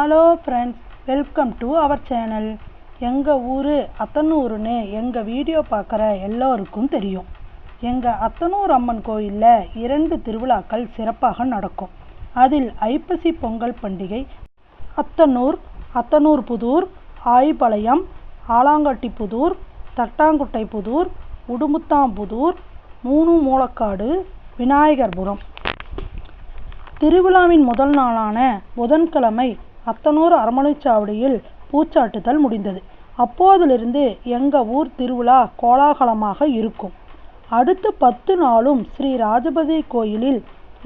Hello friends welcome to our channel எங்கள் ஊர் அத்தனூருன்னு எங்கள் வீடியோ பார்க்குற எல்லோருக்கும் தெரியும். எங்கள் அத்தனூர் அம்மன் கோயிலில் இரண்டு திருவிழாக்கள் சிறப்பாக நடக்கும். அதில் ஐப்பசி பொங்கல் பண்டிகை அத்தனூர் அத்தனூர் புதூர் ஆயிபாளையம் ஆலாங்கட்டி புதூர் தட்டாங்குட்டை புதூர் உடுமுத்தாம்புதூர் மூணு மூலக்காடு விநாயகர்புரம். திருவிழாவின் முதல் நாளான புதன்கிழமை அத்தனூர் அரமனைச்சாவடியில் பூச்சாட்டுதல் முடிந்தது. அப்போதிலிருந்து எங்கள் ஊர் திருவிழா கோலாகலமாக இருக்கும். அடுத்த பத்து நாளும் ஸ்ரீ ராஜபதி கோயிலில்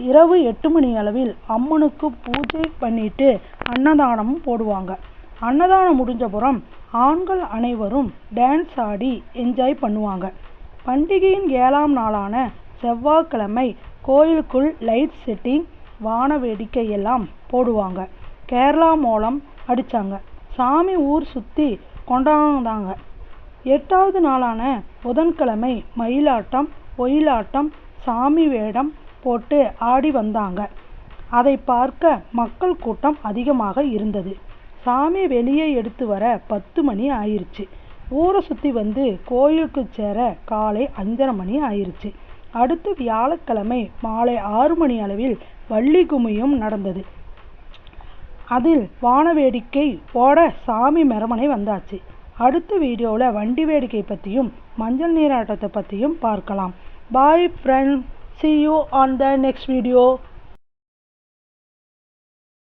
இரவு எட்டு மணி அளவில் அம்மனுக்கு பூஜை பண்ணிட்டு அன்னதானமும் போடுவாங்க. அன்னதானம் முடிஞ்சப்புறம் ஆண்கள் அனைவரும் டான்ஸ் ஆடி என்ஜாய் பண்ணுவாங்க. பண்டிகையின் ஏழாம் நாளான செவ்வாய்க்கிழமை கோயிலுக்குள் லைட் செட்டிங் வான வேடிக்கை எல்லாம் போடுவாங்க. கேரளா மோளம் அடித்தாங்க சாமி ஊர் சுற்றி கொண்டாந்தாங்க. எட்டாவது நாளான புதன்கிழமை மயிலாட்டம் ஒயிலாட்டம் சாமி வேடம் போட்டு ஆடி வந்தாங்க. அதை பார்க்க மக்கள் கூட்டம் அதிகமாக இருந்தது. சாமி வெளியே எடுத்து வர பத்து மணி ஆயிடுச்சு ஊரை சுற்றி வந்து கோயிலுக்கு சேர காலை அஞ்சரை மணி ஆயிடுச்சு அடுத்து வியாழக்கிழமை மாலை ஆறு மணி அளவில் வள்ளி கும்மியும் நடந்தது. அதில் வான வேடிக்கை போட சாமி மெரமனை வந்தாச்சு. அடுத்த வீடியோவில் வண்டி வேடிக்கை பற்றியும் மஞ்சள் நீராட்டத்தை பற்றியும் பார்க்கலாம். Bye friend see you on the next video